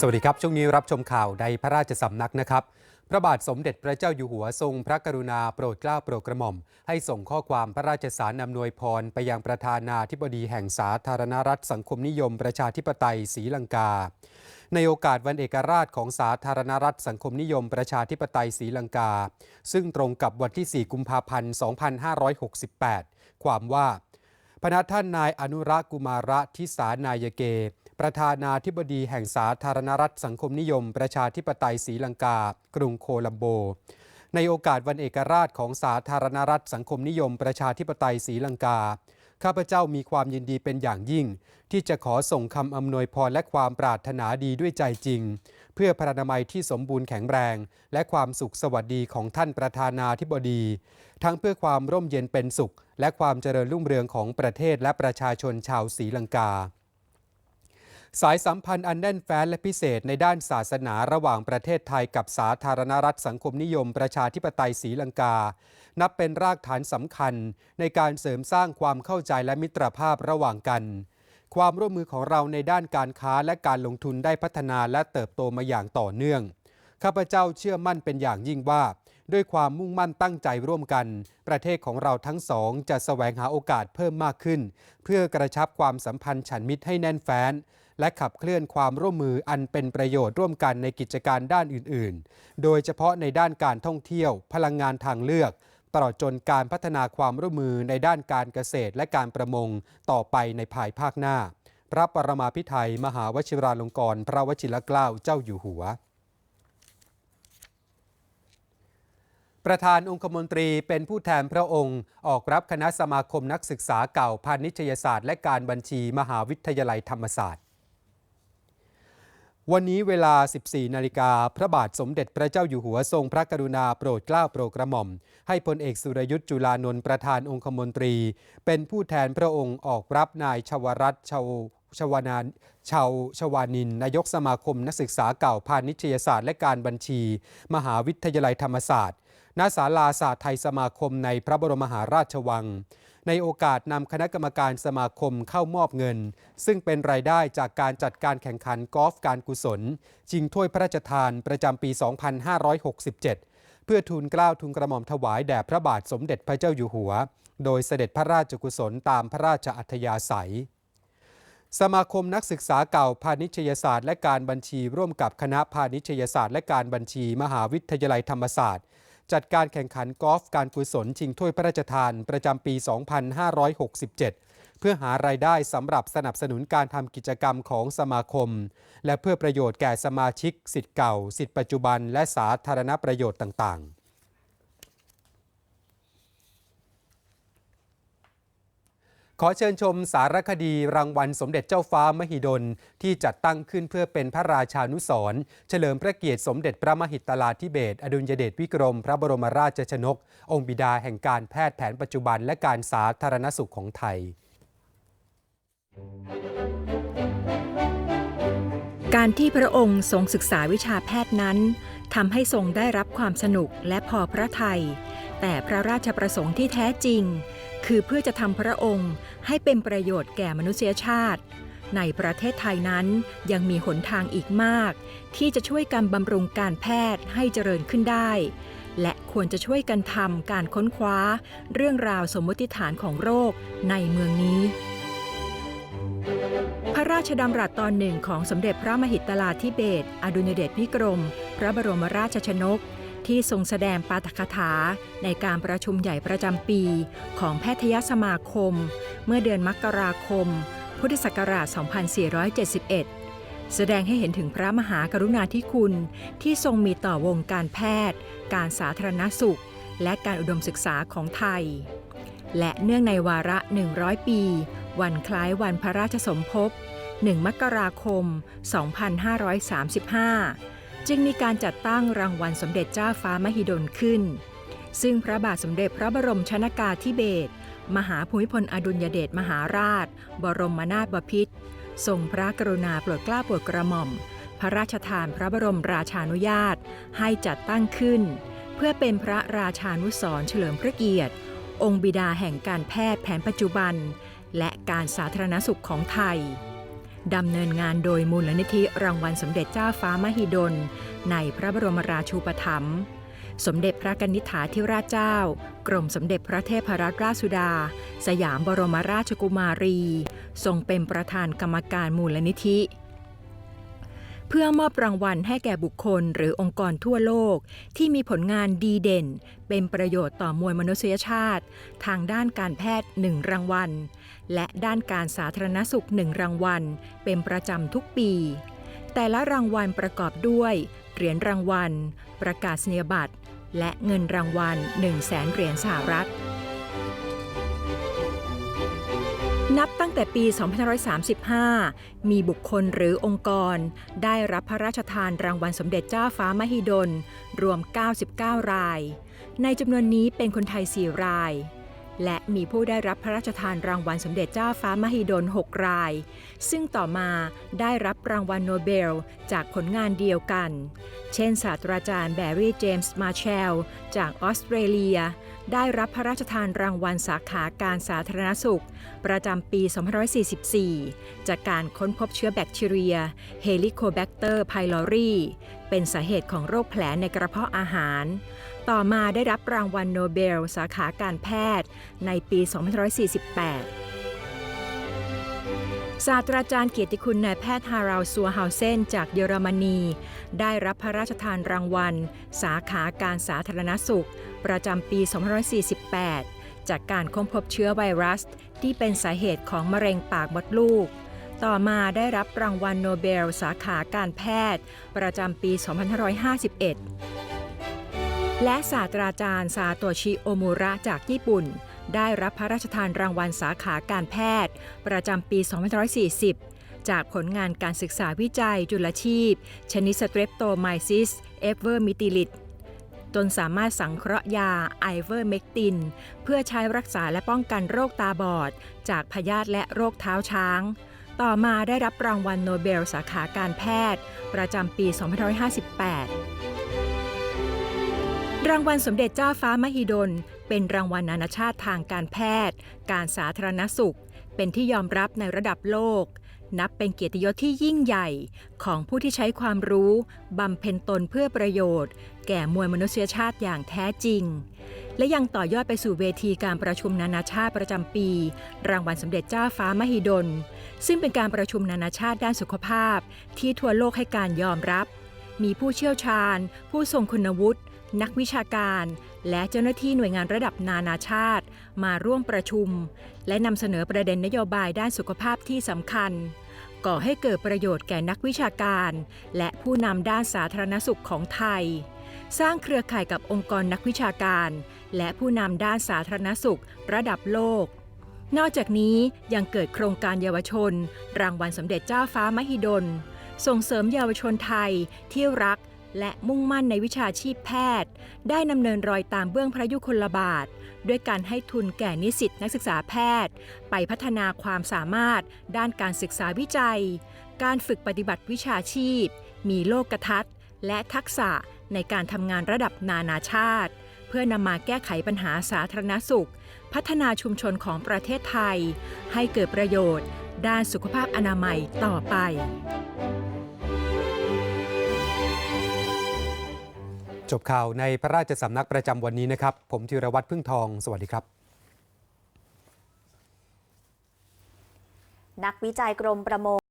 สวัสดีครับ ช่วงนี้รับชมข่าวในพระราชสำนักนะครับ พระบาทสมเด็จพระเจ้าอยู่หัวทรงพระกรุณาโปรดเกล้าโปรดกระหม่อม ให้ส่งข้อความพระราชสารอำนวยพร ไปยังประธานาธิบดีแห่งสาธารณรัฐสังคมนิยม ประชาธิปไตยศรีลังกา ในโอกาสวันเอกราชของสาธารณรัฐสังคมนิยม ประชาธิปไตยศรีลังกา ซึ่งตรงกับวันที่ 4 กุมภาพันธ์ 2568 ความว่าพระท่านนายอนุรักษ์กุมาระทิสานายเก ประธานาธิบดีแห่งสาธารณรัฐสังคมนิยม ประชาธิปไตยศรีลังกา กรุงโคลัมโบ ในโอกาสวันเอกราชของสาธารณรัฐสังคมนิยม ประชาธิปไตยศรีลังกา ข้าพเจ้ามีความยินดีเป็นอย่างยิ่ง ที่จะขอส่งคำอำนวยพรและความปรารถนาดีด้วยใจจริง เพื่อพระนามัยที่สมบูรณ์แข็งแรง และความสุขสวัสดีของท่านประธานาธิบดี ทั้งเพื่อความร่มเย็นเป็นสุข และความเจริญรุ่งเรืองของประเทศและประชาชนชาวศรีลังกา สายสัมพันธ์อันแน่นแฟ้นและพิเศษในด้านศาสนาระหว่างประเทศไทยกับสาธารณรัฐสังคมนิยมประชาธิปไตยศรีลังกา นับเป็นรากฐานสำคัญในการเสริมสร้างความเข้าใจและมิตรภาพระหว่างกัน ความร่วมมือของเราในด้านการค้าและการลงทุนได้พัฒนาและเติบโตมาอย่างต่อเนื่อง ข้าพเจ้าเชื่อมั่นเป็นอย่างยิ่งว่า ด้วยความมุ่งมั่นตั้งใจร่วมกัน ประเทศของเราทั้งสองจะแสวงหาโอกาสเพิ่มมากขึ้น เพื่อกระชับความสัมพันธ์ฉันมิตรให้แน่นแฟ้น และขับเคลื่อนความร่วมมืออันเป็นประโยชน์ร่วมกันในกิจการด้านอื่นๆ โดยเฉพาะในด้านการท่องเที่ยว พลังงานทางเลือก ตลอดจนการพัฒนาความร่วมมือในด้านการเกษตรและการประมงต่อไปในภายภาคหน้า พระปรมาภิไธยมหาวชิราลงกรณ์พระวชิรเกล้าเจ้าอยู่หัวประธานองคมนตรีเป็นผู้แทนพระองค์ ออกรับคณะสมาคมนักศึกษาเก่าพาณิชยศาสตร์ และการบัญชีมหาวิทยาลัยธรรมศาสตร์ วันนี้เวลา 14 นาฬิกา พระบาทสมเด็จพระเจ้าอยู่หัวทรงพระกรุณาโปรดเกล้าโปรดกระหม่อม ให้พลเอกสุรยุทธ์จุลานนท์ประธานองคมนตรี เป็นผู้แทนพระองค์ออกรับนายชวรัตน์ชาวชวานานชาวชวานิน นายกสมาคมนักศึกษาเก่าพาณิชยศาสตร์และการบัญชี มหาวิทยาลัยธรรมศาสตร์ณศาลาศาสตร์ไทยสมาคมในพระบรมมหาราชวัง ในโอกาสนำคณะกรรมการสมาคมเข้ามอบเงิน ซึ่งเป็นรายได้จากการจัดการแข่งขันกอล์ฟการกุศลชิงถ้วยพระราชทานประจำปี 2567 เพื่อทูลเกล้าทูลกระหม่อมถวายแด่พระบาทสมเด็จพระเจ้าอยู่หัว โดยเสด็จพระราชกุศลตามพระราชอัธยาศัยสมาคมนักศึกษาเก่าพาณิชยศาสตร์และการบัญชีร่วมกับคณะพาณิชยศาสตร์และการบัญชี มหาวิทยาลัยธรรมศาสตร์ จัดการแข่งขันกอล์ฟการกุศลชิงถ้วยพระราชทานประจำปี 2567 เพื่อหารายได้สำหรับสนับสนุนการทำกิจกรรมของสมาคม และเพื่อประโยชน์แก่สมาชิกสิทธิ์เก่าสิทธิปัจจุบันและสาธารณประโยชน์ต่างๆ ขอเชิญชมสารคดีรางวัลสมเด็จเจ้าฟ้ามหิดล ที่จัดตั้งขึ้นเพื่อเป็นพระราชานุสรณ์เฉลิมพระเกียรติสมเด็จพระมหิตลาธิเบศรอดุลยเดชวิกรม พระบรมราชชนก องค์บิดาแห่งการแพทย์แผนปัจจุบันและการสาธารณสุขของไทย การที่พระองค์ทรงศึกษาวิชาแพทย์นั้นทำให้ทรงได้รับความสนุกและพอพระทัยแต่พระราชประสงค์ที่แท้จริง คือเพื่อจะทำพระองค์ให้เป็นประโยชน์แก่มนุษยชาติ ในประเทศไทยนั้นยังมีหนทางอีกมาก ที่จะช่วยกันบำรุงการแพทย์ให้เจริญขึ้นได้ และควรจะช่วยกันทำการค้นคว้า เรื่องราวสมมติฐานของโรคในเมืองนี้พระราชดำรัสตอนหนึ่งของสมเด็จพระมหิตลาธิเบศอดุลยเดชวิกรม พระบรมราชชนก ที่ทรงแสดงปาฐกถาในการประชุมใหญ่ประจำปีของแพทยสมาคม เมื่อเดือนมกราคม พุทธศักราช 2471 แสดงให้เห็นถึงพระมหากรุณาธิคุณที่ทรงมีต่อวงการแพทย์ การสาธารณสุข และการอุดมศึกษาของไทย และเนื่องในวาระ 100 ปี วันคล้ายวันพระราชสมภพ 1 มกราคม 2535 จึงมีการจัดตั้งรางวัลสมเด็จเจ้าฟ้ามหิดลขึ้น ซึ่งพระบาทสมเด็จพระบรมชนากาธิเบศรมหาภูมิพลอดุลยเดชมหาราช บรมนาถบพิตรทรงพระกรุณาโปรดเกล้าโปรดกระหม่อม พระราชทานพระบรมราชานุญาตให้จัดตั้งขึ้น เพื่อเป็นพระราชานุสรเฉลิมพระเกียรติ องค์บิดาแห่งการแพทย์แผนปัจจุบัน และการสาธารณสุขของไทย ดำเนินงานโดยมูลนิธิรางวัลสมเด็จเจ้าฟ้ามหิดล ในพระบรมราชูปถัมภ์สมเด็จพระกนิษฐาธิราชเจ้า กรมสมเด็จพระเทพรัตนราชสุดา สยามบรมราชกุมารี ทรงเป็นประธานกรรมการมูลนิธิ เพื่อมอบรางวัลให้แก่บุคคลหรือองค์กรทั่วโลก ที่มีผลงานดีเด่น เป็นประโยชน์ต่อมวลมนุษยชาติ ทางด้านการแพทย์1รางวัล และด้านการสาธารณสุข1รางวัล เป็นประจำทุกปี แต่ละรางวัลประกอบด้วย เหรียญรางวัล ประกาศนียบัตร และเงินรางวัล 1 0 0 0 0แสนเหรียญสหรัฐ นับตั้งแต่ปี 2535 มีบุคคลหรือองค์กร ได้รับพระราชทานรางวัลสมเด็จเจ้าฟ้ามหิดล รวม 99 ราย ในจำนวนนี้เป็นคนไทย 4 ราย และมีผู้ได้รับพระราชทานรางวัลสมเด็จเจ้าฟ้ามหิดล 6 ราย ซึ่งต่อมาได้รับรางวัลโนเบลจากผลงานเดียวกัน เช่นศาสตราจารย์แบร์รี่เจมส์มาเชล จากออสเตรเลีย ได้รับพระราชทานรางวัลสาขาการสาธารณสุข ประจำปี 2544 จากการค้นพบเชื้อแบคทีเรีย Helicobacter pylori เป็นสาเหตุของโรคแผลในกระเพาะอาหาร ต่อมาได้รับรางวัลโนเบล สาขาการแพทย์ในปี 2548 ศาสตราจารย์เกียรติคุณนายแพทย์ฮาราลซัวเฮาเซนจากเยอรมนี ได้รับพระราชทานรางวัล สาขาการสาธารณสุข ประจำปี 2548 จากการค้นพบเชื้อไวรัส ที่เป็นสาเหตุของมะเร็งปากมดลูก ต่อมาได้รับรางวัลโนเบล สาขาการแพทย์ ประจำปี 2551 และศาสตราจารย์ซาโตชิโอมูระจากญี่ปุ่น ได้รับพระราชทานรางวัลสาขาการแพทย์ ประจำปี 2540 จากผลงานการศึกษาวิจัยจุลชีพ ชนิดสเตรปโตไมซิสเอเวอร์มิติลิตจนสามารถสังเคราะห์ยาไอเวอร์เมกติน เพื่อใช้รักษาและป้องกันโรคตาบอด จากพยาธิและโรคเท้าช้าง ต่อมาได้รับรางวัลโนเบลสาขาการแพทย์ ประจำปี 2558 รางวัลสมเด็จเจ้าฟ้ามหิดล เป็นรางวัลนานาชาติทางการแพทย์ การสาธารณสุข เป็นที่ยอมรับในระดับโลก นับเป็นเกียรติยศที่ยิ่งใหญ่ของผู้ที่ใช้ความรู้ บำเพ็ญตนเพื่อประโยชน์ แก่มวลมนุษยชาติอย่างแท้จริง และยังต่อยอดไปสู่เวทีการประชุมนานาชาติประจำปี รางวัลสมเด็จเจ้าฟ้ามหิดล ซึ่งเป็นการประชุมนานาชาติด้านสุขภาพ ที่ทั่วโลกให้การยอมรับ มีผู้เชี่ยวชาญ ผู้ทรงคุณวุฒิ นักวิชาการ และเจ้าหน้าที่หน่วยงานระดับนานาชาติ มาร่วมประชุม และนำเสนอประเด็นนโยบายด้านสุขภาพที่สำคัญ ก่อให้เกิดประโยชน์แก่นักวิชาการ และผู้นำด้านสาธารณสุขของไทย สร้างเครือข่ายกับองค์กรนักวิชาการ และผู้นำด้านสาธารณสุข ระดับโลกนอกจากนี้ยังเกิดโครงการเยาวชน รางวัลสมเด็จเจ้าฟ้ามหิดล ส่งเสริมเยาวชนไทยที่รักและมุ่งมั่นในวิชาชีพแพทย์ ได้ดำเนินรอยตามเบื้องพระยุคลบาท ด้วยการให้ทุนแก่นิสิตนักศึกษาแพทย์ ไปพัฒนาความสามารถด้านการศึกษาวิจัย การฝึกปฏิบัติวิชาชีพ มีโลกทัศน์ และทักษะในการทำงานระดับนานาชาติ เพื่อนำมาแก้ไขปัญหาสาธารณสุข พัฒนาชุมชนของประเทศไทย ให้เกิดประโยชน์ ด้านสุขภาพอนามัยต่อไป จบข่าวในพระราชสำนักประจำวันนี้นะครับ ผมธีรวัตรพึ่งทอง สวัสดีครับนักวิจัยกรมประมง